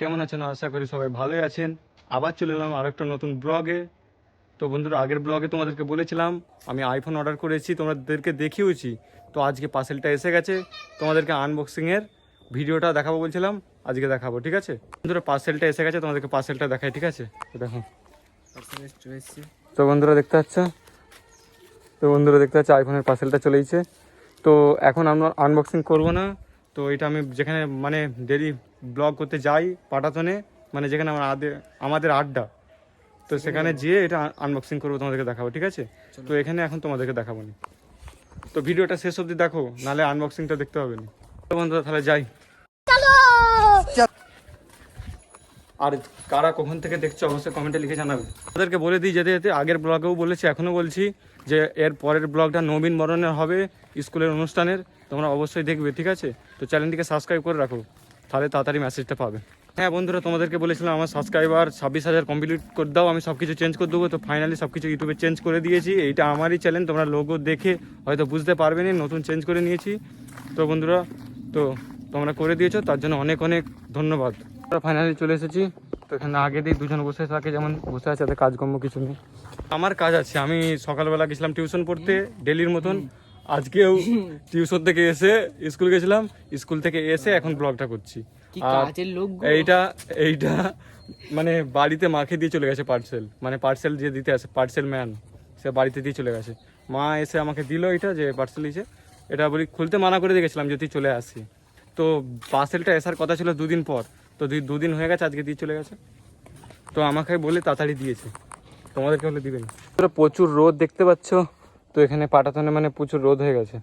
কেমন আছেন? আশা করি সবাই ভালোই আছেন। আবার চলে এলাম আর একটা নতুন ব্লগে। তো বন্ধুরা, আগের ব্লগে তোমাদেরকে বলেছিলাম, আমি আইফোন অর্ডার করেছি, তোমাদেরকে দেখিয়েওছি তো আজকে পার্সেলটা এসে গেছে। তোমাদেরকে আনবক্সিংয়ের ভিডিওটা দেখাবো বলছিলাম, আজকে দেখাবো, ঠিক আছে? বন্ধুরা পার্সেলটা এসে গেছে, তোমাদেরকে পার্সেলটা দেখাই, ঠিক আছে? দেখো। তো বন্ধুরা, দেখতে পাচ্ছ? তো বন্ধুরা, দেখতে পাচ্ছ আইফোনের পার্সেলটা চলেইছে তো এখন আমরা আনবক্সিং করব না। তো এটা আমি যেখানে মানে ডেলি ব্লগ করতে যাই পাটাতনে মানে যেখানে আমার আদে আমাদের আড্ডা। তো সেখানে যেয়ে এটা আনবক্সিং করব তোমাদেরকে দেখাবো ঠিক আছে? তো এখানে এখন তোমাদেরকে দেখাবো না। তো ভিডিওটা শেষ অবধি দেখো নাহলে আনবক্সিংটা দেখতে হবে না। তো বন্ধুরা তাহলে যাই। আর কারা কখন থেকে দেখছ অবশ্যই কমেন্টে লিখে জানাবে। তাদেরকে বলে দিই যেতে যেতে আগের ব্লগেও বলেছি এখনও বলছি যে এর পরের ব্লগটা নবীন বরণের হবে স্কুলের অনুষ্ঠানের তোমরা অবশ্যই দেখবে ঠিক আছে? তো চ্যানেলটিকে সাবস্ক্রাইব করে রাখো। তাহলে তাড়াতাড়ি মেসেজটা পাবে। হ্যাঁ বন্ধুরা, তোমাদেরকে বলেছিলাম আমার সাবস্ক্রাইবার ছাব্বিশ হাজার কমপ্লিট করে দাও, আমি সব কিছু চেঞ্জ করে দেবো। তো ফাইনালি সব কিছু ইউটিউবে চেঞ্জ করে দিয়েছি। এইটা আমারই চ্যানেল তোমরা লোগো দেখে হয়তো বুঝতে পারবে না নতুন চেঞ্জ করে নিয়েছি। তো বন্ধুরা, তো তোমরা করে দিয়েছ, তার জন্য অনেক অনেক ধন্যবাদ। ফাইনালি চলে এসেছি। তো এখানে আগে দিয়ে দুজন বসে থাকে, যেমন বসে আছে, তাদের কাজকর্ম কিছু নেই। আমার কাজ আছে, আমি সকালবেলা গেছিলাম টিউশন পড়তে ডেলির মতন। আজকেও টিউশন থেকে এসে স্কুল গেছিলাম স্কুল থেকে এসে এখন ব্লগটা করছি। আর কাজের লোক এইটা এইটা মানে বাড়িতে মাকে দিয়ে চলে গেছে পার্সেল মানে পার্সেল যে দিতে আসে পার্সেল ম্যান সে বাড়িতে দিয়ে চলে গেছে। মা এসে আমাকে দিল এটা যে পার্সেল দিয়েছে এটা বলি খুলতে মানা করে দিয়েছিলাম যদি চলে আসি। তো পার্সেলটা আসার কথা ছিল দুদিন পর তো দুই- দুদিন হয়ে গেছে আজকে দিয়ে চলে গেছে। তো আমাকে বলে তাড়াতাড়ি দিয়েছে। তোমাদেরকে হলে দিবেন তোরা প্রচুর রোদ দেখতে পাচ্ছ। তো এখানে পাটাতনে মানে প্রচুর রোদ হয়ে গেছে।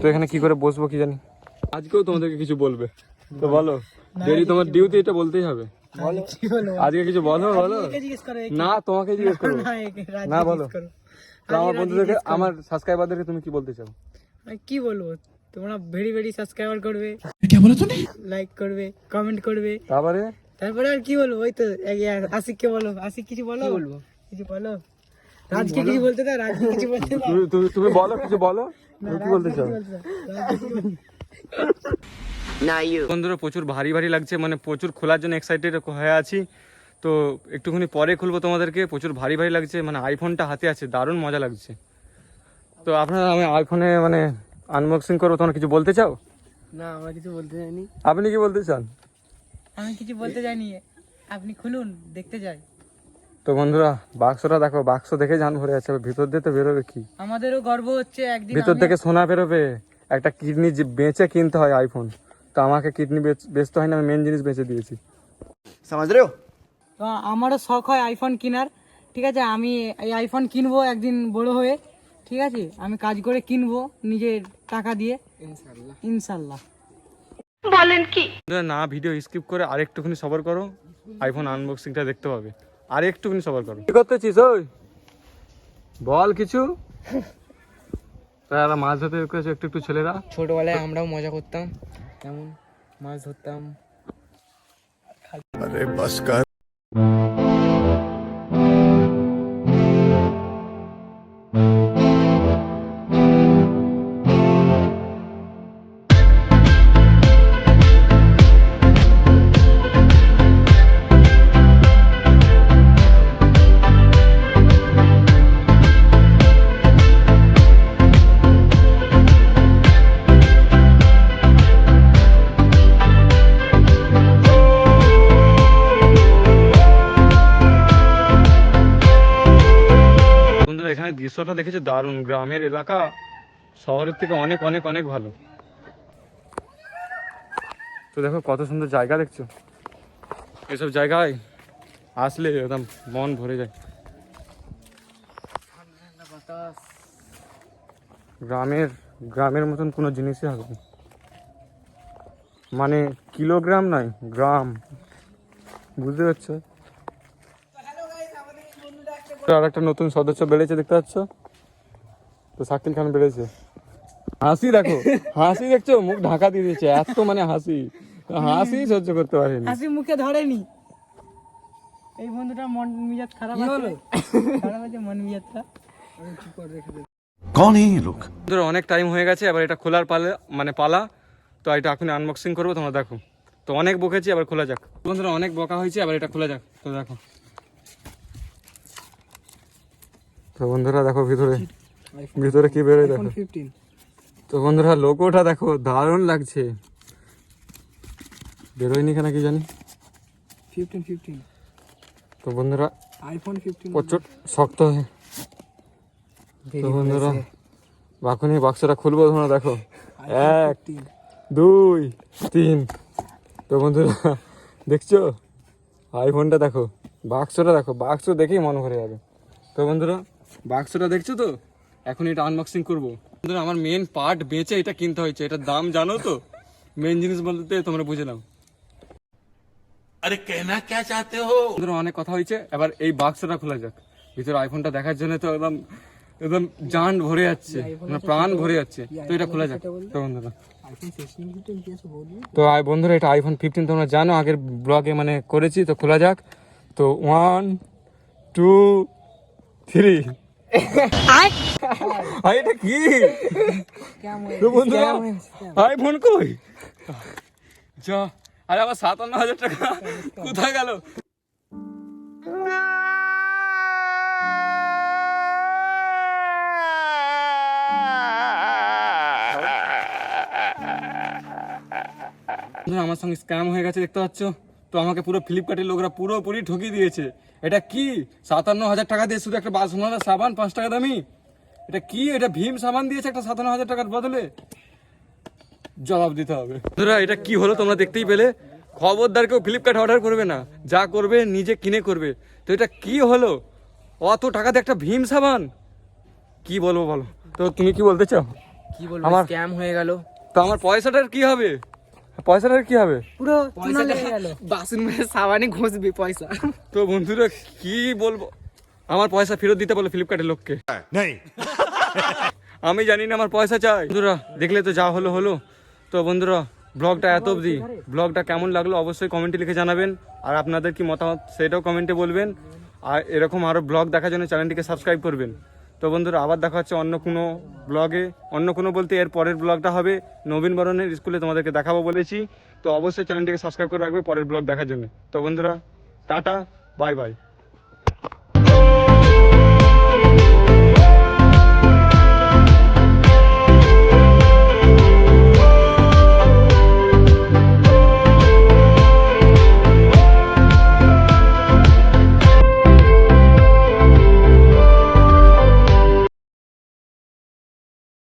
তো এখানে কি করে বসবো কি জানি? আজকেও তোমাদেরকে কিছু বলবে। তো বলো দেরি তোমার ডিউটি এটা বলতেই হবে। আজকে কিছু বলো বলো। না তোমাকে জিজ্ঞেস করো না বলো। আমার বন্ধুদেরকে আমার সাবস্ক্রাইবারদেরকে তুমি কি বলতে চাও? মানে কি বলব? তোমরা ভেরি ভেরি সাবস্ক্রাইবার করবে। বলো তুমি লাইক করবে কমেন্ট করবে। তারপরে? তারপরে আর কি বলব? ওই তো আশিককে বলো। আশিক কিছু বলো? বলব? কিছু বলো? রাজকে কিছু বলতে দাও রাজকে কিছু বলতে দাও। তুমি তুমি তুমি বলো কিছু বলো। তুমি কি বলতে চাও? বন্ধুরা প্রচুর ভারী ভারী লাগছে মানে প্রচুর খোলার জন্য এক্সাইটেড হয়ে আছি। তো একটুখানি পরে খুলবো তোমাদেরকে প্রচুর ভারী ভারী লাগছে মানে আইফোনটা হাতে আছে দারুণ মজা লাগছে। তো আপনারা আমি আইফোনে মানে আনবক্সিং করব তোমরা কিছু বলতে চাও? না আমরা কিছু বলতে চাইনি আপনি কি বলতে চান? আমি কিছু বলতে চাইনি আপনি খুলুন দেখতে যাই। তো বন্ধুরা বাক্সটা দেখো বাক্স দেখে জান ভরে আছে ভিতর দিয়ে তো বেরোবে কি? আমাদেরও গর্ব হচ্ছে একদিন ভিতর থেকে সোনা বেরোবে একটা কিডনি বেঁচে কিনতে হয় আইফোন তো আমাকে কিডনি বেচতে হয় না আমি মেন জিনিস বেঁচে দিয়েছি। সমাজরে তো আমারও শখ হয় আইফোন কেনার ঠিক আছে? আমি এই আইফোন কিনবো একদিন বড় হয়ে ঠিক আছে? আমি কাজ করে কিনবো নিজের টাকা দিয়ে। ইনশাল্লাহ বলেন কি? না ভিডিও স্কিপ করে আরেকটুখানি সবার করো আইফোন আনবক্সিংটা দেখতে পাবে। আর একটুখানি সবার করো কি করতেছিস ওই? বল কিছু। তারা মাছ ধরতে করেছে একটু একটু ছেলেরা। ছোটবেলায় আমরাও মজা করতাম। কেমন? মাছ ধরতাম। আরে বাস দৃশ্যটা দেখেছ? দারুণ। গ্রামের এলাকা শহরের থেকে অনেক অনেক অনেক ভালো। তো দেখো কত সুন্দর জায়গা দেখছ? এসব জায়গায় আসলে একদম মন ভরে যায়। গ্রামের গ্রামের মতন কোনো জিনিসই হবে মানে কিলোগ্রাম নয়, গ্রাম। বুঝতে পারছ? আর একটা নতুন সদস্য বেড়েছে দেখতে পাচ্ছ? তো শাকিল খান বেড়েছে। হাসি দেখো হাসি দেখছ মুখ ঢাকা দিয়ে দিয়েছে এত মানে হাসি। হাসি সহ্য করতে পারেনি। হাসি মুখে ধরেনি। এই বন্ধুটা মন মিজাজ খারাপ হলো? খারাপ আছে মন মিজাজটা? কোন এই লোক? ধরো অনেক টাইম হয়ে গেছে আবার এটা খোলার পালা মানে পালা। তো এটা এখন আনবক্সিং করব তোমরা দেখো। তো অনেক বকেছি আবার খোলা যাক। বন্ধুরা অনেক বকা হয়েছে আবার এটা খোলা যাক। তো দেখো। তো বন্ধুরা দেখো ভিতরে ভিতরে কি বেরোয় দেখো। তো বন্ধুরা লোগোটা দেখো দারুণ লাগছে। বেরোয়নি কেন কি জানি? ফিফটিন ফিফটিন তো বন্ধুরা আইফোন ফিফটিন প্রচুর শক্ত হয়ে তো বন্ধুরা বাকুনি বাক্সটা খুলবো তোমরা দেখো। এক দুই তিন। তো বন্ধুরা দেখছ? আইফোনটা দেখো বাক্সটা দেখো বাক্স দেখেই মন ভরে যাবে। তো বন্ধুরা বাক্সটা দেখছ তো? এখন এটা আনবক্সিং করব। আমার মেন পার্ট বেঁচে এটা কিনতে হয়েছে। এটার দাম জানো তো? মেন জিনিস বলতে তোমরা বুঝলাম নাও। আরে কেনা কে চাতে হো? অনেক কথা হয়েছে। এবার এই বাক্সটা খোলা যাক। ভিতরে আইফোনটা দেখার জন্য তো একদম একদম জান ভরে যাচ্ছে। মানে প্রাণ ভরে যাচ্ছে। তো এটা খোলা যাক। তো বন্ধুরা। তো বন্ধুরা এটা আইফোন ফিফটিন তোমরা জানো। আগের ব্লগে মানে করেছি তো খোলা যাক। তো ওয়ান টু থ্রি এটা কি? কেমন? তো বন্ধুরা আইফোন কই? যা। আরে আমার সাতান্ন হাজার টাকা কোথায় গেল? আমার সঙ্গে স্ক্যাম হয়ে গেছে দেখতে পাচ্ছ? তো আমাকে পুরো ফ্লিপকার্টের লোকরা পুরোপুরি ঠকিয়ে দিয়েছে। এটা কি? সাতান্ন হাজার টাকা দিয়ে শুধু একটা বাসমনা সাবান পাঁচ টাকা দামি? এটা কি? এটা ভীম সাবান দিয়েছে একটা সাতান্ন হাজার টাকার বদলে? জবাব দিতে হবে। বন্ধুরা এটা কি হলো তোমরা দেখতেই পেলে? খবরদার কেউ ফ্লিপকার্ট অর্ডার করবে না। যা করবে নিজে কিনে করবে। তো এটা কি হলো? অত টাকাতে একটা ভীম সাবান? কি বলব বলো? তো তুমি কি বলতে চাও? কি বলব? আমার- স্ক্যাম হয়ে গেল। তো আমার পয়সাটার কি হবে? পয়সাটার কি হবে? পুরো গেল। বাসন মেরে সাবানে ঘষবি পয়সা। তো বন্ধুরা কি বলব? আমার পয়সা ফেরত দিতে বলো ফ্লিপকার্টের লোককে। আমি জানি না আমার পয়সা চাই। বন্ধুরা দেখলে তো যা হলো হলো। তো বন্ধুরা ব্লগটা এত অবধি। ব্লগটা কেমন লাগল অবশ্যই কমেন্টে লিখে জানাবেন। আর আপনাদের কি মতামত সেটাও কমেন্টে বলবেন। আর এরকম আরও ব্লগ দেখার জন্য চ্যানেলটিকে সাবস্ক্রাইব করবেন। তো বন্ধুরা, আবার দেখা হচ্ছে অন্য কোনো ব্লগে অন্য কোনো বলতে এর পরের ব্লগটা হবে। নবীন বরণের স্কুলে তোমাদেরকে দেখাবো বলেছি। তো অবশ্যই চ্যানেলটিকে সাবস্ক্রাইব করে রাখবে পরের ব্লগ দেখার জন্য। তো বন্ধুরা, টাটা বাই বাই